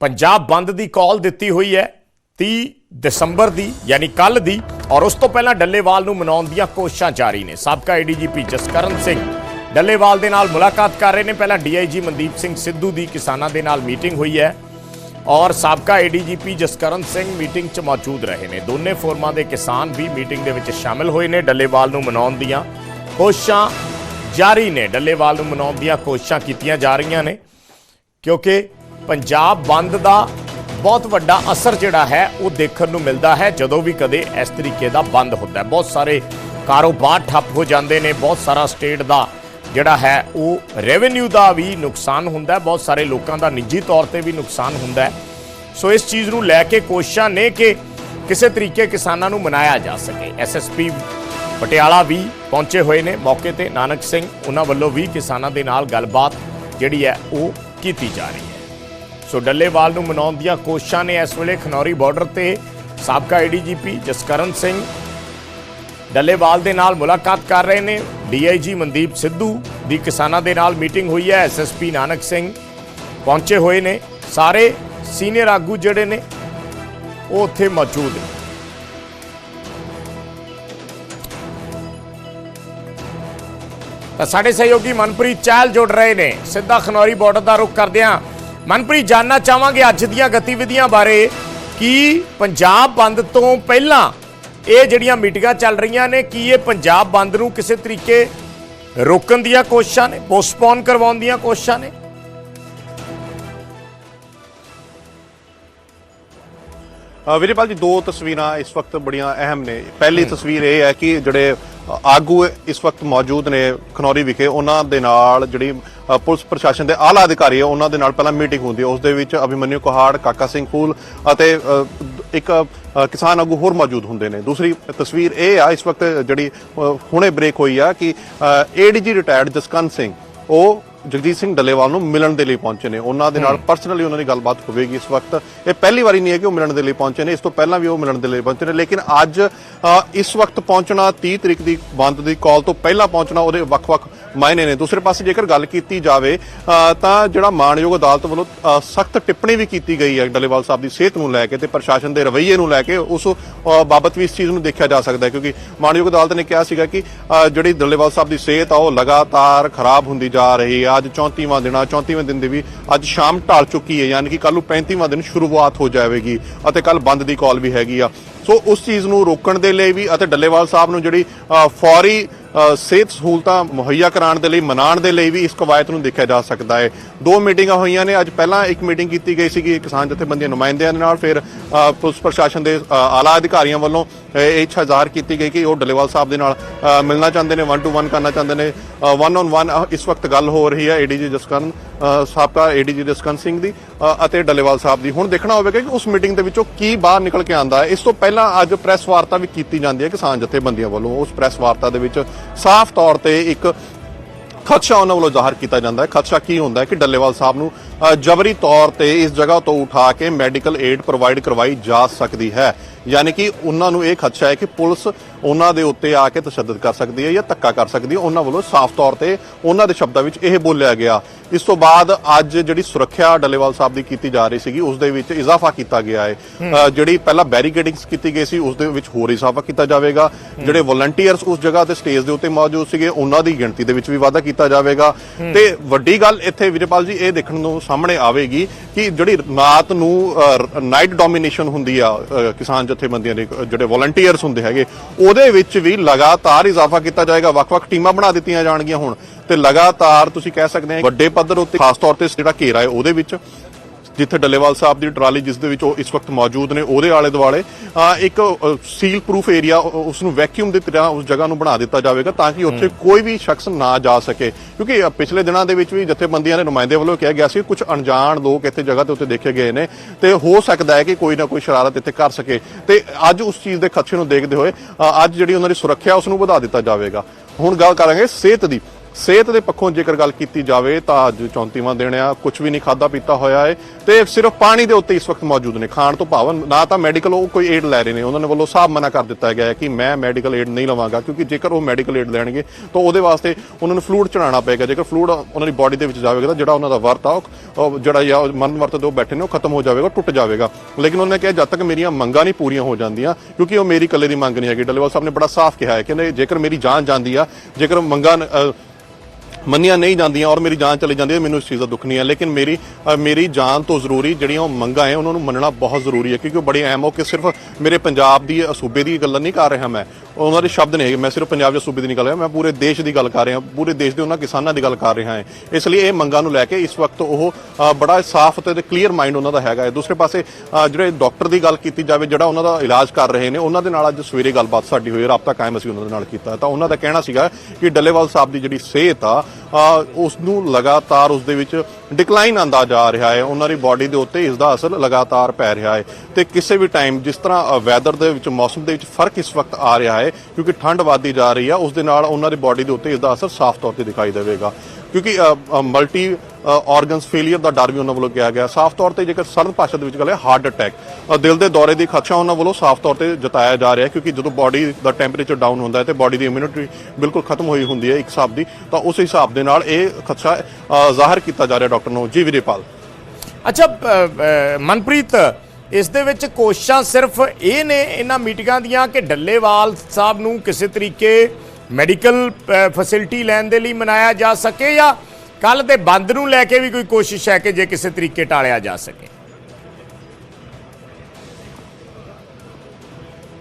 ਪੰਜਾਬ ਬੰਦ ਦੀ ਕਾਲ ਦਿੱਤੀ ਹੋਈ ਹੈ 30 ਦਸੰਬਰ ਦੀ, ਯਾਨੀ ਕੱਲ ਦੀ, ਔਰ ਉਸ ਤੋਂ ਪਹਿਲਾਂ ਡੱਲੇਵਾਲ ਨੂੰ ਮਨਾਉਣ ਦੀਆਂ ਕੋਸ਼ਿਸ਼ਾਂ ਜਾਰੀ ਨੇ। ਸਾਬਕਾ ਏਡੀਜੀਪੀ ਜਸਕਰਨ ਸਿੰਘ ਡੱਲੇਵਾਲ ਦੇ ਨਾਲ ਮੁਲਾਕਾਤ ਕਰ ਰਹੇ ਨੇ। ਪਹਿਲਾਂ ਡੀਆਈਜੀ ਮਨਦੀਪ ਸਿੰਘ ਸਿੱਧੂ ਦੀ ਕਿਸਾਨਾਂ ਦੇ ਨਾਲ ਮੀਟਿੰਗ ਹੋਈ ਹੈ, ਔਰ ਸਾਬਕਾ ਏਡੀਜੀਪੀ ਜਸਕਰਨ ਸਿੰਘ ਮੀਟਿੰਗ 'ਚ ਮੌਜੂਦ ਰਹੇ ਨੇ। ਦੋਨੇ ਫੋਰਮਾਂ ਦੇ ਕਿਸਾਨ ਵੀ ਮੀਟਿੰਗ ਦੇ ਵਿੱਚ ਸ਼ਾਮਿਲ ਹੋਏ ਨੇ। ਡੱਲੇਵਾਲ ਨੂੰ ਮਨਾਉਣ ਦੀਆਂ ਕੋਸ਼ਿਸ਼ਾਂ ਜਾਰੀ ਨੇ। ਡੱਲੇਵਾਲ ਨੂੰ ਮਨਾਉਣ ਦੀਆਂ ਕੋਸ਼ਿਸ਼ਾਂ ਕੀਤੀਆਂ ਜਾ ਰਹੀਆਂ ਨੇ, ਕਿਉਂਕਿ ਪੰਜਾਬ ਬੰਦ ਦਾ ਬਹੁਤ ਵੱਡਾ ਅਸਰ ਜਿਹੜਾ ਹੈ, ਉਹ ਦੇਖਣ ਨੂੰ ਮਿਲਦਾ ਹੈ, ਜਦੋਂ ਵੀ ਕਦੇ ਇਸ ਤਰੀਕੇ ਦਾ ਬੰਦ ਹੁੰਦਾ ਹੈ। ਬਹੁਤ ਸਾਰੇ ਕਾਰੋਬਾਰ ਠੱਪ ਹੋ ਜਾਂਦੇ ਨੇ, ਬਹੁਤ ਸਾਰਾ ਸਟੇਟ ਦਾ ਜਿਹੜਾ ਹੈ, ਉਹ ਰੈਵਨਿਊ ਦਾ ਵੀ ਨੁਕਸਾਨ ਹੁੰਦਾ ਹੈ, ਬਹੁਤ ਸਾਰੇ ਲੋਕਾਂ ਦਾ ਨਿੱਜੀ ਤੌਰ ਤੇ ਵੀ ਨੁਕਸਾਨ ਹੁੰਦਾ ਹੈ। ਸੋ ਇਸ ਚੀਜ਼ ਨੂੰ ਲੈ ਕੇ ਕੋਸ਼ਿਸ਼ਾਂ ਨੇ ਕਿ ਕਿਸੇ ਤਰੀਕੇ ਕਿਸਾਨਾਂ ਨੂੰ ਮਨਾਇਆ ਜਾ ਸਕੇ। ਐਸਐਸਪੀ ਪਟਿਆਲਾ ਵੀ ਪਹੁੰਚੇ ਹੋਏ ਨੇ। ਮੌਕੇ ਤੇ ਨਾਨਕ ਸਿੰਘ, ਉਹਨਾਂ ਵੱਲੋਂ ਵੀ ਕਿਸਾਨਾਂ ਦੇ ਨਾਲ ਗੱਲਬਾਤ ਜਿਹੜੀ ਹੈ, ਉਹ ਕੀਤੀ ਜਾ ਰਹੀ ਹੈ। ਸੋ ਡੱਲੇਵਾਲ ਨੂੰ ਮਨਾਉਣ ਦੀਆਂ ਕੋਸ਼ਿਸ਼ਾਂ ਨੇ ਇਸ ਵੇਲੇ ਖਨੌਰੀ ਬਾਰਡਰ ਤੇ ਸਾਬਕਾ ਏਡੀਜੀਪੀ ਜਸਕਰਨ ਸਿੰਘ ਡੱਲੇਵਾਲ ਦੇ ਨਾਲ ਮੁਲਾਕਾਤ ਕਰ ਰਹੇ ਨੇ। ਡੀਆਈਜੀ ਮਨਦੀਪ ਸਿੱਧੂ ਦੀ ਕਿਸਾਨਾਂ ਦੇ ਨਾਲ ਮੀਟਿੰਗ ਹੋਈ ਹੈ। ਐਸਐਸਪੀ ਨਾਨਕ ਸਿੰਘ ਪਹੁੰਚੇ ਹੋਏ ਨੇ। ਸਾਰੇ ਸੀਨੀਅਰ ਆਗੂ ਜਿਹੜੇ ਨੇ, ਉਹ ਉੱਥੇ ਮੌਜੂਦ ਨੇ। ਤਾਂ ਸਾਡੇ ਸਹਿਯੋਗੀ ਮਨਪ੍ਰੀਤ ਚਾਲ ਜੁੜ ਰਹੇ ਨੇ। ਸਿੱਧਾ ਖਨੌਰੀ ਬਾਰਡਰ ਦਾ ਰੁਖ ਕਰਦਿਆਂ ਮਨਪ੍ਰੀਤ ਜਾਨਣਾ ਚਾਹਾਂਗੇ ਅੱਜ ਦੀਆਂ ਗਤੀਵਿਧੀਆਂ ਬਾਰੇ ਕਿ ਪੰਜਾਬ ਬੰਦ ਤੋਂ ਪਹਿਲਾਂ ਇਹ ਜਿਹੜੀਆਂ ਮੀਟਿੰਗਾਂ ਚੱਲ ਰਹੀਆਂ ਨੇ ਕੀ ਇਹ ਪੰਜਾਬ ਬੰਦ ਨੂੰ ਕਿਸੇ ਤਰੀਕੇ ਰੋਕਣ ਦੀਆਂ ਕੋਸ਼ਿਸ਼ਾਂ ਨੇ ਪੋਸਟਪੋਨ ਕਰਵਾਉਣ ਦੀਆਂ ਕੋਸ਼ਿਸ਼ਾਂ ਨੇ? ਵੀਰੇਪਾਲ ਜੀ ਦੋ ਤਸਵੀਰਾਂ ਇਸ ਵਕਤ ਬੜੀਆਂ ਅਹਿਮ ਨੇ। ਪਹਿਲੀ ਤਸਵੀਰ ਇਹ ਹੈ ਕਿ ਜਿਹੜੇ ਆਗੂ ਇਸ ਵਕਤ ਮੌਜੂਦ ਨੇ ਖਨੌਰੀ ਵਿਖੇ ਉਹਨਾਂ ਦੇ ਨਾਲ ਜਿਹੜੀ ਪੁਲਿਸ ਪ੍ਰਸ਼ਾਸਨ ਦੇ ਆਲਾ ਅਧਿਕਾਰੀ ਹੈ ਉਹਨਾਂ ਦੇ ਨਾਲ ਪਹਿਲਾਂ ਮੀਟਿੰਗ ਹੁੰਦੀ ਹੈ ਉਸ ਦੇ ਵਿੱਚ ਅਭਿਮਨਿਊ ਕੁਹਾੜ ਕਾਕਾ ਸਿੰਘ ਫੂਲ ਅਤੇ ਇੱਕ ਕਿਸਾਨ ਆਗੂ ਹੋਰ ਮੌਜੂਦ ਹੁੰਦੇ ਨੇ। ਦੂਸਰੀ ਤਸਵੀਰ ਇਹ ਆ ਇਸ ਵਕਤ ਜਿਹੜੀ ਹੁਣੇ ਬ੍ਰੇਕ ਹੋਈ ਆ ਕਿ ਏਡੀਜੀ ਰਿਟਾਇਰਡ ਜਸਕਰਨ ਸਿੰਘ ਉਹ ਜਗਜੀਤ ਸਿੰਘ ਡੱਲੇਵਾਲ ਨੂੰ ਮਿਲਣ ਦੇ ਲਈ ਪਹੁੰਚੇ ਨੇ। ਉਹਨਾਂ ਦੇ ਨਾਲ ਪਰਸਨਲੀ ਉਹਨਾਂ ਦੀ ਗੱਲਬਾਤ ਹੋਵੇਗੀ ਇਸ ਵਕਤ। ਇਹ ਪਹਿਲੀ ਵਾਰੀ ਨਹੀਂ ਹੈ ਕਿ ਉਹ ਮਿਲਣ ਦੇ ਲਈ ਪਹੁੰਚੇ ਨੇ। ਇਸ ਤੋਂ ਪਹਿਲਾਂ ਵੀ ਉਹ ਮਿਲਣ ਦੇ ਲਈ ਪਹੁੰਚੇ ਨੇ। ਲੇਕਿਨ ਅੱਜ ਇਸ ਵਕਤ ਪਹੁੰਚਣਾ 30 ਤਰੀਕ ਦੀ ਬੰਦ ਦੀ ਕਾਲ ਤੋਂ ਪਹਿਲਾਂ ਪਹੁੰਚਣਾ ਉਹਦੇ ਵੱਖ-ਵੱਖ ਮਾਇਨੇ ਨੇ। ਦੂਸਰੇ ਪਾਸੇ ਜੇਕਰ ਗੱਲ ਕੀਤੀ ਜਾਵੇ ਤਾਂ ਜਿਹੜਾ ਮਾਨਯੋਗ ਅਦਾਲਤ ਵੱਲੋਂ ਸਖਤ ਟਿੱਪਣੀ ਵੀ ਕੀਤੀ ਗਈ ਹੈ ਡੱਲੇਵਾਲ ਸਾਹਿਬ ਦੀ ਸਿਹਤ ਨੂੰ ਲੈ ਕੇ ਤੇ ਪ੍ਰਸ਼ਾਸਨ ਦੇ ਰਵੱਈਏ ਨੂੰ ਲੈ ਕੇ, ਉਸ ਬਾਬਤ ਵੀ ਇਸ ਚੀਜ਼ ਨੂੰ ਦੇਖਿਆ ਜਾ ਸਕਦਾ ਹੈ। ਕਿਉਂਕਿ ਮਾਨਯੋਗ ਅਦਾਲਤ ਨੇ ਕਿਹਾ ਸੀਗਾ ਕਿ ਜਿਹੜੀ ਡੱਲੇਵਾਲ ਸਾਹਿਬ ਦੀ ਸਿਹਤ ਆ, ਉਹ ਲਗਾਤਾਰ ਖਰਾਬ ਹੁੰਦੀ ਜਾ ਰਹੀ ਹੈ। ਅੱਜ 34ਵਾਂ ਦਿਨ ਆ 34ਵੇਂ ਦਿਨ ਦੀ ਵੀ ਅੱਜ ਸ਼ਾਮ ਢਲ ਚੁੱਕੀ ਹੈ, ਯਾਨੀ ਕਿ ਕੱਲ ਨੂੰ 35ਵਾਂ ਦਿਨ ਸ਼ੁਰੂਆਤ ਹੋ ਜਾਵੇਗੀ ਅਤੇ ਕੱਲ ਬੰਦ ਦੀ ਕਾਲ ਵੀ ਹੈਗੀ ਆ। ਸੋ ਉਸ ਚੀਜ਼ ਨੂੰ ਰੋਕਣ ਦੇ ਲਈ ਵੀ ਅਤੇ ਡੱਲੇਵਾਲ ਸਾਹਿਬ ਨੂੰ ਜਿਹੜੀ ਫੌਰੀ ਸਿਹਤ ਸਹੂਲਤਾਂ ਮੁਹੱਈਆ ਕਰਾਉਣ ਦੇ ਲਈ ਮਨਾਉਣ ਦੇ ਲਈ ਵੀ ਇਸ ਕਵਾਇਤ ਨੂੰ ਦੇਖਿਆ ਜਾ ਸਕਦਾ ਹੈ। ਦੋ ਮੀਟਿੰਗਾਂ ਹੋਈਆਂ ਨੇ। ਅੱਜ ਪਹਿਲਾਂ ਇੱਕ ਮੀਟਿੰਗ ਕੀਤੀ ਗਈ ਸੀਗੀ ਕਿਸਾਨ ਜਥੇਬੰਦੀਆਂ ਨੁਮਾਇੰਦਿਆਂ ਦੇ ਨਾਲ ਫਿਰ ਅ, ਪੁਲਿਸ ਪ੍ਰਸ਼ਾਸਨ ਦੇ ਅ, ਆਲਾ ਅਧਿਕਾਰੀਆਂ ਵੱਲੋਂ ਇਹ ਇੱਛਾ ਜ਼ਾਹਰ ਕੀਤੀ ਗਈ ਕਿ ਉਹ ਡੱਲੇਵਾਲ ਸਾਹਿਬ ਦੇ ਨਾਲ ਮਿਲਣਾ ਚਾਹੁੰਦੇ ਨੇ 1 ਟੂ 1 ਕਰਨਾ ਚਾਹੁੰਦੇ ਨੇ। 1 ਔਨ 1 ਇਸ ਵਕਤ ਗੱਲ ਹੋ ਰਹੀ ਹੈ ਏਡੀਜੀ ਜਸਕਰਨ ਅ, ਸਾਬਕਾ ਏਡੀਜੀ ਜਸਕਰਨ ਸਿੰਘ ਦੀ ਅਤੇ ਡੱਲੇਵਾਲ ਸਾਹਿਬ ਦੀ। ਹੁਣ ਦੇਖਣਾ ਹੋਵੇਗਾ ਕਿ ਉਸ ਮੀਟਿੰਗ ਦੇ ਵਿੱਚੋਂ ਕੀ ਬਾਹਰ ਨਿਕਲ ਕੇ ਆਂਦਾ ਹੈ। ਇਸ ਤੋਂ ਪਹਿਲਾਂ ਅੱਜ ਪ੍ਰੈਸ ਵਾਰਤਾ ਵੀ ਕੀਤੀ ਜਾਂਦੀ ਹੈ ਕਿਸਾਨ ਜਥੇਬੰਦੀਆਂ ਵੱਲੋਂ। ਉਸ ਪ੍ਰੈਸ ਵਾਰਤਾ ਦੇ ਵਿੱਚ ਸਾਫ਼ ਤੌਰ ਤੇ ਇੱਕ ਖਦਸ਼ਾ ਉਹਨਾਂ ਵੱਲੋਂ ਜ਼ਾਹਰ ਕੀਤਾ ਜਾਂਦਾ ਹੈ। ਖਦਸ਼ਾ ਕੀ ਹੁੰਦਾ ਹੈ ਕਿ ਡੱਲੇਵਾਲ ਸਾਹਿਬ ਨੂੰ ਅ, ਜਬਰੀ ਤੌਰ ਤੇ ਇਸ ਜਗ੍ਹਾ ਤੋਂ ਉਠਾ ਕੇ ਮੈਡੀਕਲ ਏਡ ਪ੍ਰੋਵਾਈਡ ਕਰਵਾਈ ਜਾ ਸਕਦੀ ਹੈ। ਯਾਨੀ ਕਿ ਉਹਨਾਂ ਨੂੰ ਇਹ ਖਦਸ਼ਾ ਹੈ ਕਿ ਪੁਲਿਸ ਉਹਨਾਂ ਦੇ ਉੱਤੇ ਆ ਕੇ ਤਸ਼ੱਦਦ ਕਰ ਸਕਦੀ ਹੈ ਜਾਂ ਧੱਕਾ ਕਰ ਸਕਦੀ ਹੈ। ਉਹਨਾਂ ਵੱਲੋਂ ਸਾਫ਼ ਤੌਰ ਤੇ ਉਹਨਾਂ ਦੇ ਸ਼ਬਦਾਂ ਵਿੱਚ ਇਹ ਬੋਲਿਆ ਗਿਆ। ਇਸ ਤੋਂ ਬਾਅਦ ਅੱਜ ਜਿਹੜੀ ਸੁਰੱਖਿਆ ਡੱਲੇਵਾਲ ਸਾਹਿਬ ਦੀ ਕੀਤੀ ਜਾ ਰਹੀ ਸੀਗੀ ਉਸ ਦੇ ਵਿੱਚ ਇਜ਼ਾਫਾ ਕੀਤਾ ਗਿਆ ਹੈ। ਜਿਹੜੀ ਪਹਿਲਾਂ ਬੈਰੀਕੇਡਿੰਗਸ ਕੀਤੀ ਗਈ ਸੀ ਉਸ ਦੇ ਵਿੱਚ ਹੋਰ ਇਜ਼ਾਫਾ ਕੀਤਾ ਜਾਵੇਗਾ। ਜਿਹੜੇ ਵਲੰਟੀਅਰਸ ਉਸ ਜਗ੍ਹਾ ਤੇ ਸਟੇਜ ਦੇ ਉੱਤੇ ਮੌਜੂਦ ਸੀਗੇ ਉਹਨਾਂ ਦੀ ਗਿਣਤੀ ਦੇ ਵਿੱਚ ਵੀ ਵਾਧਾ ਕੀਤਾ ਜਾਵੇਗਾ। ਤੇ ਵੱਡੀ ਗੱਲ ਇੱਥੇ ਵੀਰਪਾਲ ਜੀ ਇਹ ਦੇਖਣ ਨੂੰ ਸਾਹਮਣੇ ਆਵੇਗੀ ਕਿ ਜਿਹੜੀ ਰਾਤ ਨੂੰ ਨਾਈਟ ਡੋਮੀਨੇਸ਼ਨ ਹੁੰਦੀ ਆ ਕਿਸਾਨ ਜਥੇਬੰਦੀਆਂ ਦੇ ਜਿਹੜੇ ਵਲੰਟੀਅਰਸ ਹੁੰਦੇ ਹੈਗੇ, ਉਹਦੇ ਵਿੱਚ ਵੀ ਲਗਾਤਾਰ ਇਜ਼ਾਫਾ ਕੀਤਾ ਜਾਏਗਾ। ਵੱਖ-ਵੱਖ ਟੀਮਾਂ ਬਣਾ ਦਿੱਤੀਆਂ ਜਾਣਗੀਆਂ ਹੁਣ। ਤੇ ਲਗਾਤਾਰ ਤੁਸੀਂ ਕਹਿ ਸਕਦੇ ਹੋ ਵੱਡੇ ਪੱਧਰ ਉੱਤੇ, ਖਾਸ ਤੌਰ ਤੇ ਜਿਹੜਾ ਘੇਰਾ ਹੈ, ਉਹਦੇ ਵਿੱਚ ਜਿੱਥੇ ਡੱਲੇਵਾਲ ਸਾਹਿਬ ਦੀ ਟਰਾਲੀ ਜਿਸ ਦੇ ਵਿੱਚ ਉਹ ਇਸ ਵਕਤ ਮੌਜੂਦ ਨੇ ਉਹਦੇ ਆਲੇ ਦੁਆਲੇ ਇੱਕ ਸੀਲ ਪ੍ਰੂਫ ਏਰੀਆ ਉਸ ਨੂੰ ਵੈਕਿਊਮ ਦੀ ਤਰ੍ਹਾਂ ਉਸ ਜਗ੍ਹਾ ਨੂੰ ਬਣਾ ਦਿੱਤਾ ਜਾਵੇਗਾ ਤਾਂ ਕਿ ਉੱਥੇ ਕੋਈ ਵੀ ਸ਼ਖਸ ਨਾ ਜਾ ਸਕੇ। ਕਿਉਂਕਿ ਪਿਛਲੇ ਦਿਨਾਂ ਦੇ ਵਿੱਚ ਵੀ ਜਥੇਬੰਦੀਆਂ ਦੇ ਨੁਮਾਇੰਦੇ ਵੱਲੋਂ ਕਿਹਾ ਗਿਆ ਸੀ ਕੁਝ ਅਣਜਾਣ ਲੋਕ ਇੱਥੇ ਜਗ੍ਹਾ ਦੇ ਉੱਤੇ ਦੇਖੇ ਗਏ ਨੇ ਤੇ ਹੋ ਸਕਦਾ ਹੈ ਕਿ ਕੋਈ ਨਾ ਕੋਈ ਸ਼ਰਾਰਤ ਇੱਥੇ ਕਰ ਸਕੇ। ਤੇ ਅੱਜ ਉਸ ਚੀਜ਼ ਦੇ ਖਦਸ਼ੇ ਨੂੰ ਦੇਖਦੇ ਹੋਏ ਅੱਜ ਜਿਹੜੀ ਉਹਨਾਂ ਦੀ ਸੁਰੱਖਿਆ ਉਸ ਨੂੰ ਵਧਾ ਦਿੱਤਾ ਜਾਵੇਗਾ। ਹੁਣ ਗੱਲ ਕਰਾਂਗੇ ਸਿਹਤ ਦੀ। ਸਿਹਤ ਦੇ ਪੱਖੋਂ ਜੇਕਰ ਗੱਲ ਕੀਤੀ ਜਾਵੇ ਤਾਂ ਅੱਜ 34ਵਾਂ ਦਿਨ ਆ ਕੁਝ ਵੀ ਨਹੀਂ ਖਾਦਾ ਪੀਤਾ ਹੋਇਆ ਹੈ ਤੇ ਸਿਰਫ ਪਾਣੀ ਦੇ ਉੱਤੇ ਇਸ ਵਕਤ ਮੌਜੂਦ ਨੇ। ਖਾਣ ਤੋਂ ਭਾਵਨ ਨਾ ਤਾਂ ਮੈਡੀਕਲ ਉਹ ਕੋਈ ਏਡ ਲੈ ਰਹੇ ਨੇ। ਉਹਨਾਂ ਨੇ ਵੱਲੋਂ ਸਾਫ਼ ਮਨਾ ਕਰ ਦਿੱਤਾ ਗਿਆ ਹੈ ਕਿ ਮੈਂ ਮੈਡੀਕਲ ਏਡ ਨਹੀਂ ਲਵਾਂਗਾ ਕਿਉਂਕਿ ਜੇਕਰ ਉਹ ਮੈਡੀਕਲ ਏਡ ਲੈਣਗੇ ਤਾਂ ਉਹਦੇ ਵਾਸਤੇ ਉਹਨਾਂ ਨੂੰ ਫਲੂਡ ਚੜਾਉਣਾ ਪਏਗਾ। ਜੇਕਰ ਫਲੂਡ ਉਹਨਾਂ ਦੀ ਬਾਡੀ ਦੇ ਵਿੱਚ ਜਾਵੇਗਾ ਤਾਂ ਜਿਹੜਾ ਉਹਨਾਂ ਦਾ ਵਰਤ ਆ, ਉਹ- ਜਿਹੜਾ ਜਾਂ ਉਹ ਮਰਨ ਵਰਤ ਤੇ ਉਹ ਬੈਠੇ ਨੇ, ਉਹ ਖਤਮ ਹੋ ਜਾਵੇਗਾ ਟੁੱਟ ਜਾਵੇਗਾ। ਲੇਕਿਨ ਉਹਨੇ ਕਿਹਾ, ਜਦ ਤੱਕ ਮੇਰੀਆਂ ਮੰਗਾਂ ਨਹੀਂ ਪੂਰੀਆਂ ਹੋ ਜਾਂਦੀਆਂ, ਕਿਉਂਕਿ ਉਹ ਮੇਰੀ ਇਕੱਲੇ ਦੀ ਮੰਗ ਨਹੀਂ ਹੈਗੀ। ਡੱਲੇਵਾਲ ਸਾਹਿਬ ਨੇ ਬੜਾ ਸਾਫ਼ ਕਿਹਾ ਹੈ ਕਿ ਜੇਕਰ ਮੇਰੀ ਜਾਨ ਜਾਂਦੀ ਆ, ਜੇਕਰ ਮੰਗਾਂ ਮੰਨੀਆਂ ਨਹੀਂ ਜਾਂਦੀਆਂ ਔਰ ਮੇਰੀ ਜਾਨ ਚਲੀ ਜਾਂਦੀ ਹੈ, ਮੈਨੂੰ ਇਸ ਚੀਜ਼ ਦਾ ਦੁੱਖ ਨਹੀਂ ਹੈ। ਲੇਕਿਨ ਮੇਰੀ ਮੇਰੀ ਜਾਨ ਤੋਂ ਜ਼ਰੂਰੀ ਜਿਹੜੀਆਂ ਉਹ ਮੰਗਾਂ ਹੈ, ਉਹਨਾਂ ਨੂੰ ਮੰਨਣਾ ਬਹੁਤ ਜ਼ਰੂਰੀ ਹੈ ਕਿਉਂਕਿ ਉਹ ਬੜੀ ਅਹਿਮ ਹੋ। ਕਿ ਸਿਰਫ ਮੇਰੇ ਪੰਜਾਬ ਦੀ ਸੂਬੇ ਦੀ ਗੱਲ ਨਹੀਂ ਕਰ ਰਿਹਾ ਮੈਂ। ਉਹਨਾਂ ਦੇ ਸ਼ਬਦ ਨੇ ਮੈਂ ਸਿਰਫ ਪੰਜਾਬ ਦੇ ਸੂਬੇ ਦੀ ਨਹੀਂ ਕਰ ਰਿਹਾ, ਮੈਂ ਪੂਰੇ ਦੇਸ਼ ਦੀ ਗੱਲ ਕਰ ਰਿਹਾ, ਪੂਰੇ ਦੇਸ਼ ਦੇ ਉਹਨਾਂ ਕਿਸਾਨਾਂ ਦੀ ਗੱਲ ਕਰ ਰਿਹਾ ਹਾਂ। ਇਸ ਲਈ ਇਹ ਮੰਗਾਂ ਨੂੰ ਲੈ ਕੇ ਇਸ ਵਕਤ ਉਹ ਬੜਾ ਸਾਫ਼ ਤੇ ਕਲੀਅਰ ਮਾਈਂਡ ਉਹਨਾਂ ਦਾ ਹੈਗਾ ਹੈ। ਦੂਸਰੇ ਪਾਸੇ ਜਿਹੜੇ ਡਾਕਟਰ ਦੀ ਗੱਲ ਕੀਤੀ ਜਾਵੇ, ਜਿਹੜਾ ਉਹਨਾਂ ਦਾ ਇਲਾਜ ਕਰ ਰਹੇ ਨੇ, ਉਹਨਾਂ ਦੇ ਨਾਲ ਅੱਜ ਸਵੇਰੇ ਗੱਲਬਾਤ ਸਾਡੀ ਹੋਈ ਰਾਬਤਾ ਕਾਇਮ ਅਸੀਂ ਉਹਨਾਂ ਦੇ ਨਾਲ ਕੀਤਾ ਤਾਂ ਉਹਨਾਂ ਦਾ ਕਹਿਣਾ ਸੀਗਾ ਕਿ ਡੱਲੇਵਾਲ ਸਾਹਿਬ ਦੀ ਜਿਹੜੀ ਸਿਹਤ ਆ ਉਸ ਨੂੰ ਲਗਾਤਾਰ ਉਸ ਦੇ ਵਿੱਚ ਡਿਕਲਾਈਨ ਆਂਦਾ ਜਾ ਰਿਹਾ ਹੈ। ਉਹਨਾਂ ਦੀ ਬਾਡੀ ਦੇ ਉੱਤੇ ਇਸ ਦਾ ਅਸਰ ਲਗਾਤਾਰ ਪੈ ਰਿਹਾ ਹੈ। ਤੇ ਕਿਸੇ ਵੀ ਟਾਈਮ ਜਿਸ ਤਰ੍ਹਾਂ ਵੈਦਰ ਦੇ ਵਿੱਚ, ਮੌਸਮ ਦੇ ਵਿੱਚ ਫ਼ਰਕ ਇਸ ਵਕਤ ਆ ਰਿਹਾ ਹੈ, ਕਿਉਂਕਿ ਠੰਡ ਵੱਧਦੀ ਜਾ ਰਹੀ ਹੈ ਉਸ ਦੇ ਨਾਲ ਉਹਨਾਂ ਦੀ ਬਾਡੀ ਦੇ ਉੱਤੇ ਇਸ ਦਾ ਅਸਰ ਸਾਫ਼ ਤੌਰ ਤੇ ਦਿਖਾਈ ਦੇਵੇਗਾ। ਕਿਉਂਕਿ ਮਲਟੀ ਆਰਗਨਸ ਫੇਲਿਅਰ ਦਾ ਡਰ ਵੀ ਉਹਨਾਂ ਵੱਲੋਂ ਕਿਹਾ ਗਿਆ। ਸਾਫ਼ ਤੌਰ ਤੇ ਜੇਕਰ ਸਰਲ ਭਾਸ਼ਾ ਦੇ ਵਿੱਚ ਗੱਲ ਹੈ ਹਾਰਟ ਅਟੈਕ ਦਿਲ ਦੇ ਦੌਰੇ ਦੀ ਖਦਸ਼ਾ ਉਹਨਾਂ ਵੱਲੋਂ ਸਾਫ਼ ਤੌਰ ਤੇ ਜਤਾਇਆ ਜਾ ਰਿਹਾ ਕਿਉਂਕਿ ਜਦੋਂ ਬਾਡੀ ਦਾ ਟੈਂਪਰੇਚਰ ਡਾਊਨ ਹੁੰਦਾ ਹੈ ਤੇ ਬਾਡੀ ਦੀ ਇਮਿਊਨਿਟੀ ਬਿਲਕੁਲ ਖਤਮ ਹੋਈ ਹੁੰਦੀ ਹੈ ਇੱਕ ਹਿਸਾਬ ਦੀ ਤਾਂ ਉਸ ਹਿਸਾਬ ਦੇ ਨਾਲ ਇਹ ਖਦਸ਼ਾ ਅ, ਜ਼ਾਹਰ ਕੀਤਾ ਜਾ ਰਿਹਾ ਡਾਕਟਰ ਨੂੰ। ਜੀ ਵੀਰੇਪਾਲ। ਅੱਛਾ ਮਨਪ੍ਰੀਤ ਇਸ ਦੇ ਵਿੱਚ ਕੋਸ਼ਿਸ਼ਾਂ ਸਿਰਫ ਇਹ ਨੇ ਇਹਨਾਂ ਮੀਟਿੰਗਾਂ ਦੀਆਂ ਕਿ ਡੱਲੇਵਾਲ ਸਾਹਿਬ ਨੂੰ ਕਿਸੇ ਤਰੀਕੇ ਮੈਡੀਕਲ ਫੈਸਿਲਿਟੀ ਲੈਣ ਦੇ ਲਈ ਮਨਾਇਆ ਜਾ ਸਕੇ ਜਾਂ ਕੱਲ ਦੇ ਬੰਦ ਨੂੰ ਲੈ ਕੇ ਵੀ ਕੋਈ ਕੋਸ਼ਿਸ਼ ਹੈ ਕਿ ਜੇ ਕਿਸੇ ਤਰੀਕੇ ਟਾਲਿਆ ਜਾ ਸਕੇ?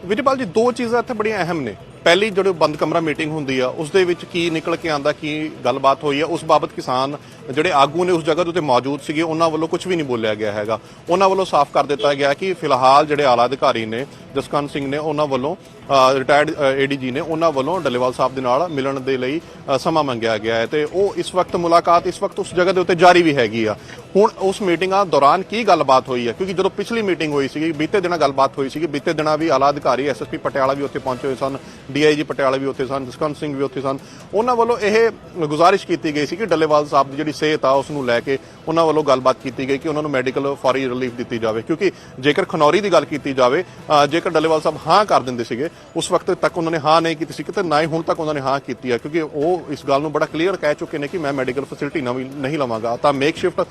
ਵਿਜੇਪਾਲ ਜੀ, ਦੋ ਚੀਜ਼ਾਂ ਇੱਥੇ ਬੜੀਆਂ ਅਹਿਮ ਨੇ। ਪਹਿਲੀ, ਜਦੋਂ ਬੰਦ ਕਮਰਾ ਮੀਟਿੰਗ ਹੁੰਦੀ ਆ, ਉਸ ਦੇ ਵਿੱਚ ਕੀ ਨਿਕਲ ਕੇ ਆਂਦਾ ਕੀ ਗੱਲਬਾਤ ਹੋਈ ਆ, ਉਸ ਬਾਬਤ ਕਿਸਾਨ ਜਿਹੜੇ ਆਗੂ ਨੇ ਉਸ ਜਗ੍ਹਾ ਦੇ ਉੱਤੇ ਮੌਜੂਦ ਸੀਗੇ, ਉਹਨਾਂ ਵੱਲੋਂ ਕੁਝ ਵੀ ਨਹੀਂ ਬੋਲਿਆ ਗਿਆ ਹੈਗਾ। ਉਹਨਾਂ ਵੱਲੋਂ ਸਾਫ਼ ਕਰ ਦਿੱਤਾ ਗਿਆ ਕਿ ਫਿਲਹਾਲ ਜਿਹੜੇ ਆਲਾ ਅਧਿਕਾਰੀ ਨੇ ਜਸਕਰਨ ਸਿੰਘ ਨੇ, ਉਹਨਾਂ ਵੱਲੋਂ ਰਿਟਾਇਰਡ ਏਡੀਜੀ ਨੇ ਉਹਨਾਂ ਵੱਲੋਂ ਡੱਲੇਵਾਲ ਸਾਹਿਬ ਦੇ ਨਾਲ ਮਿਲਣ ਦੇ ਲਈ ਸਮਾਂ ਮੰਗਿਆ ਗਿਆ ਹੈ ਤੇ ਉਹ ਇਸ ਵਕਤ ਮੁਲਾਕਾਤ, ਇਸ ਵਕਤ ਉਸ ਜਗ੍ਹਾ ਦੇ ਉੱਤੇ ਜਾਰੀ ਵੀ ਹੈਗੀ ਆ। ਹੁਣ ਉਸ ਮੀਟਿੰਗਾਂ ਦੌਰਾਨ ਕੀ ਗੱਲਬਾਤ ਹੋਈ ਹੈ? ਕਿਉਂਕਿ ਜਦੋਂ ਪਿਛਲੀ ਮੀਟਿੰਗ ਹੋਈ ਸੀਗੀ, ਬੀਤੇ ਦਿਨਾਂ ਗੱਲਬਾਤ ਹੋਈ ਸੀਗੀ, ਬੀਤੇ ਦਿਨਾਂ ਵੀ ਆਲਾ ਅਧਿਕਾਰੀ ਐਸਐਸਪੀ ਪਟਿਆਲਾ ਵੀ ਉੱਥੇ ਪਹੁੰਚੇ ਹੋਏ ਸਨ ਡੀਆਈਜੀ ਪਟਿਆਲਾ ਵੀ ਉੱਥੇ ਸਨ, ਜਸਕਰਨ ਸਿੰਘ ਵੀ ਉੱਥੇ ਸਨ। ਉਹਨਾਂ ਵੱਲੋਂ ਇਹ ਗੁਜ਼ਾਰਿਸ਼ ਕੀਤੀ ਗਈ ਸੀ ਕਿ ਡੱਲੇਵਾਲ ਸਾਹਿਬ ਦੀ ਜਿਹੜੀ ਸਿਹਤ ਆ, ਉਸ ਨੂੰ ਲੈ ਕੇ ਉਹਨਾਂ ਵੱਲੋਂ ਗੱਲਬਾਤ ਕੀਤੀ ਗਈ ਕਿ ਉਹਨਾਂ ਨੂੰ ਮੈਡੀਕਲ ਫੌਰੀ ਰਿਲੀਫ ਦਿੱਤੀ ਜਾਵੇ। ਕਿਉਂਕਿ ਜੇਕਰ ਖਨੌਰੀ ਦੀ ਗੱਲ ਕੀਤੀ ਜਾਵੇ ਜੇਕਰ ਡੱਲੇਵਾਲ ਸਾਹਿਬ ਹਾਂ ਕਰ ਦਿੰਦੇ ਸੀਗੇ ਉਸ ਵਕਤ ਤੱਕ ਉਹਨਾਂ ਨੇ ਹਾਂ ਨਹੀਂ ਕੀਤੀ ਸੀ, ਕਿਤੇ ਨਾ ਹੀ ਹੁਣ ਤੱਕ ਉਹਨਾਂ ਨੇ ਹਾਂ ਕੀਤੀ ਹੈ, ਕਿਉਂਕਿ ਉਹ ਇਸ ਗੱਲ ਨੂੰ ਬੜਾ ਕਲੀਅਰ ਕਹਿ ਚੁੱਕੇ ਨੇ ਕਿ ਮੈਂ ਮੈਡੀਕਲ ਫੈਸਿਲਿਟੀ ਨਵੀਂ ਨਹੀਂ ਲਵਾਂਗਾ। ਤਾਂ ਮੇਕ ਸ਼ਿਫਟ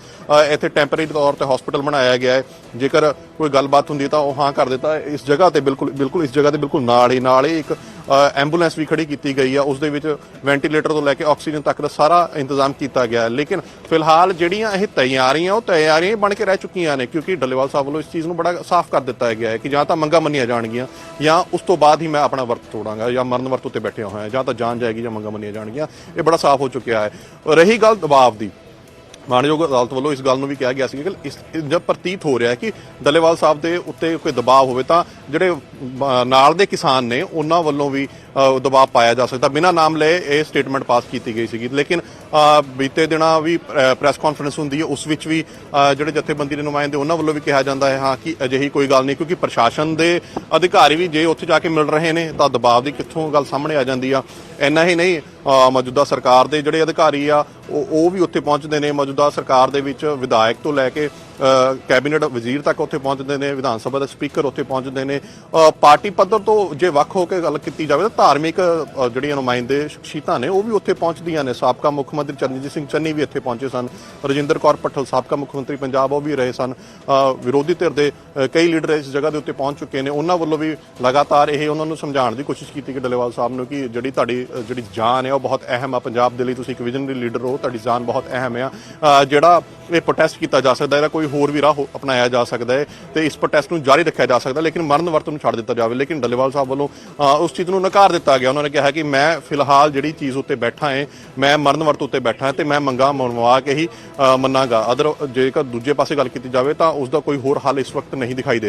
ਇੱਥੇ ਟੈਂਪਰੇਰੀ ਤੌਰ ਤੇ ਹਸਪੀਟਲ ਬਣਾਇਆ ਗਿਆ ਹੈ। ਜੇਕਰ ਕੋਈ ਗੱਲਬਾਤ ਹੁੰਦੀ ਤਾਂ ਉਹ ਹਾਂ ਕਰ ਦਿੱਤਾ ਇਸ ਜਗ੍ਹਾ ਤੇ ਬਿਲਕੁਲ ਬਿਲਕੁਲ ਇਸ ਜਗ੍ਹਾ ਤੇ ਬਿਲਕੁਲ ਨਾਲ ਹੀ ਨਾਲ ਹੀ ਇੱਕ ਐਂਬੂਲੈਂਸ ਵੀ ਖੜੀ ਕੀਤੀ ਗਈ ਆ। ਉਸ ਦੇ ਵਿੱਚ ਵੈਂਟੀਲੇਟਰ ਤੋਂ ਲੈ ਕੇ ਆਕਸੀਜਨ ਤੱਕ ਦਾ ਸਾਰਾ ਇੰਤਜ਼ਾਮ ਕੀਤਾ ਗਿਆ। ਲੇਕਿਨ ਫਿਲਹਾਲ ਜਿਹੜੀਆਂ ਇਹ ਤਿਆਰੀਆਂ ਉਹ ਤਿਆਰੀਆਂ ਬਣ ਕੇ ਰਹਿ ਚੁੱਕੀਆਂ ਨੇ, ਕਿਉਂਕਿ ਡੱਲੇਵਾਲ ਸਾਹਿਬ ਵੱਲੋਂ ਇਸ ਚੀਜ਼ ਨੂੰ ਬੜਾ ਸਾਫ਼ ਕਰ ਦਿੱਤਾ ਗਿਆ ਹੈ ਕਿ ਜਾਂ ਤਾਂ ਮੰਗਾਂ ਮੰਨੀਆਂ ਜਾਣਗੀਆਂ, ਜਾਂ ਉਸ ਤੋਂ ਬਾਅਦ ਹੀ ਮੈਂ ਆਪਣਾ ਵਰਤ ਤੋੜਾਂਗਾ, ਜਾਂ ਮਰਨ ਵਰਤ ਉੱਤੇ ਬੈਠਿਆ ਹੋਇਆ, ਜਾਂ ਤਾਂ ਜਾਨ ਜਾਏਗੀ ਜਾਂ ਮੰਗਾਂ ਮੰਨੀਆਂ ਜਾਣਗੀਆਂ। ਇਹ ਬੜਾ ਸਾਫ਼ ਹੋ ਚੁੱਕਿਆ ਹੈ। ਰਹੀ ਗੱਲ ਦਬਾਅ ਦੀ ਮਾਨਯੋਗ ਅਦਾਲਤ ਵੱਲੋਂ ਇਸ ਗੱਲ ਨੂੰ ਵੀ ਕਿਹਾ ਗਿਆ ਸੀ ਕਿ ਇਸ ਜਦ ਪ੍ਰਤੀਤ ਹੋ ਰਿਹਾ ਹੈ ਕਿ ਡੱਲੇਵਾਲ ਸਾਹਿਬ ਦੇ ਉੱਤੇ ਕੋਈ ਦਬਾਅ ਹੋਵੇ ਤਾਂ ਜਿਹੜੇ ਨਾਲ ਦੇ ਕਿਸਾਨ ਨੇ, ਉਹਨਾਂ ਵੱਲੋਂ ਵੀ ਦਬਾਅ ਪਾਇਆ ਜਾ ਸਕਦਾ। ਬਿਨਾਂ ਨਾਮ ਲਏ ਇਹ ਸਟੇਟਮੈਂਟ ਪਾਸ ਕੀਤੀ ਗਈ ਸੀਗੀ। ਲੇਕਿਨ ਬੀਤੇ ਦਿਨਾਂ ਵੀ ਪ੍ਰੈਸ ਕਾਨਫਰੰਸ ਹੁੰਦੀ ਹੈ, ਉਸ ਵਿੱਚ ਵੀ ਜਿਹੜੇ ਜਥੇਬੰਦੀ ਦੇ ਨੁਮਾਇੰਦੇ, ਉਹਨਾਂ ਵੱਲੋਂ ਵੀ ਕਿਹਾ ਜਾਂਦਾ ਹੈ, ਹਾਂ, ਕਿ ਅਜਿਹੀ ਕੋਈ ਗੱਲ ਨਹੀਂ, ਕਿਉਂਕਿ ਪ੍ਰਸ਼ਾਸਨ ਦੇ ਅਧਿਕਾਰੀ ਵੀ ਜੇ ਉੱਥੇ ਜਾ ਕੇ ਮਿਲ ਰਹੇ ਨੇ, ਤਾਂ ਦਬਾਅ ਦੀ ਕਿੱਥੋਂ ਗੱਲ ਸਾਹਮਣੇ ਆ ਜਾਂਦੀ ਆ। ਇੰਨਾ ਹੀ ਨਹੀਂ ਮੌਜੂਦਾ ਸਰਕਾਰ ਦੇ ਜਿਹੜੇ ਅਧਿਕਾਰੀ ਆ, ਉਹ ਉਹ ਵੀ ਉੱਥੇ ਪਹੁੰਚਦੇ ਨੇ, ਮੌਜੂਦਾ ਸਰਕਾਰ ਦੇ ਵਿੱਚ ਵਿਧਾਇਕ ਤੋਂ ਲੈ ਕੇ ਕੈਬਨਿਟ ਵਜ਼ੀਰ ਤੱਕ ਉੱਥੇ ਪਹੁੰਚਦੇ ਨੇ, ਵਿਧਾਨ ਸਭਾ ਦੇ ਸਪੀਕਰ ਉੱਥੇ ਪਹੁੰਚਦੇ ਨੇ ਪਾਰਟੀ ਪੱਧਰ ਤੋਂ ਜੇ ਵੱਖ ਹੋ ਕੇ ਗੱਲ ਕੀਤੀ ਜਾਵੇ ਤਾਂ ਧਾਰਮਿਕ ਜਿਹੜੀਆਂ ਨੁਮਾਇੰਦੇ ਸ਼ਖਸੀਅਤਾਂ ਨੇ, ਉਹ ਵੀ ਉੱਥੇ ਪਹੁੰਚਦੀਆਂ ਨੇ। ਸਾਬਕਾ ਮੁੱਖ ਮੰਤਰੀ ਚਰਨਜੀਤ ਸਿੰਘ ਚੰਨੀ ਵੀ ਇੱਥੇ ਪਹੁੰਚੇ ਸਨ, ਰਜਿੰਦਰ ਕੌਰ ਪੱਠਲ ਸਾਬਕਾ ਮੁੱਖ ਮੰਤਰੀ ਪੰਜਾਬ, ਉਹ ਵੀ ਰਹੇ ਸਨ ਵਿਰੋਧੀ ਧਿਰ ਦੇ ਕਈ ਲੀਡਰ ਇਸ ਜਗ੍ਹਾ ਦੇ ਉੱਤੇ ਪਹੁੰਚ ਚੁੱਕੇ ਨੇ। ਉਹਨਾਂ ਵੱਲੋਂ ਵੀ ਲਗਾਤਾਰ ਇਹ ਉਹਨਾਂ ਨੂੰ ਸਮਝਾਉਣ ਦੀ ਕੋਸ਼ਿਸ਼ ਕੀਤੀ ਕਿ ਡੱਲੇਵਾਲ ਸਾਹਿਬ ਨੂੰ ਕਿ ਜਿਹੜੀ ਤੁਹਾਡੀ ਅ, ਜਿਹੜੀ ਜਾਨ ਹੈ ਉਹ ਬਹੁਤ ਅਹਿਮ ਆ। ਪੰਜਾਬ ਦੇ ਲਈ ਤੁਸੀਂ ਇੱਕ ਵਿਜ਼ਨਰੀ ਲੀਡਰ ਹੋ ਤੁਹਾਡੀ ਜਾਨ ਬਹੁਤ ਅਹਿਮ ਆ। ਜਿਹੜਾ ਇਹ ਪ੍ਰੋਟੈਸਟ ਕੀਤਾ ਜਾ ਸਕਦਾ ਇਹਦਾ ਕੋਈ ਹੋਰ ਵੀ ਰਾਹ ਅਪਣਾਇਆ ਜਾ ਸਕਦਾ ਹੈ ਤੇ ਇਸ ਪ੍ਰੋਟੈਸਟ ਨੂੰ ਜਾਰੀ ਰੱਖਿਆ ਜਾ ਸਕਦਾ ਲੇਕਿਨ ਮਰਨ ਵਰਤ ਨੂੰ ਛੱਡ ਦਿੱਤਾ ਜਾਵੇ। ਲੇਕਿਨ ਡੱਲੇਵਾਲ ਸਾਹਿਬ ਵੱਲੋਂ ਉਸ ਚੀਜ਼ ਨੂੰ ਨਕਾਰ ਦਿੱਤਾ ਗਿਆ। ਉਹਨਾਂ ਨੇ ਕਿਹਾ ਕਿ ਮੈਂ ਫਿਲਹਾਲ ਜਿਹੜੀ ਚੀਜ਼ ਉੱਤੇ ਬੈਠਾ ਹਾਂ ਮੈਂ ਮਰਨ ਵਰਤ ਉੱਤੇ ਬੈਠਾ ਹਾਂ ਤੇ ਮੈਂ ਮੰਗਾ ਮਨਵਾ ਕੇ ਹੀ ਮੰਨਾਂਗਾ। ਅਦਰ ਜੇਕਰ ਦੂਜੇ ਪਾਸੇ ਗੱਲ ਕੀਤੀ ਜਾਵੇ ਤਾਂ ਉਸ ਦਾ ਕੋਈ ਹੋਰ ਹੱਲ ਇਸ ਵਕਤ ਨਹੀਂ ਦਿਖਾਈ ਦੇ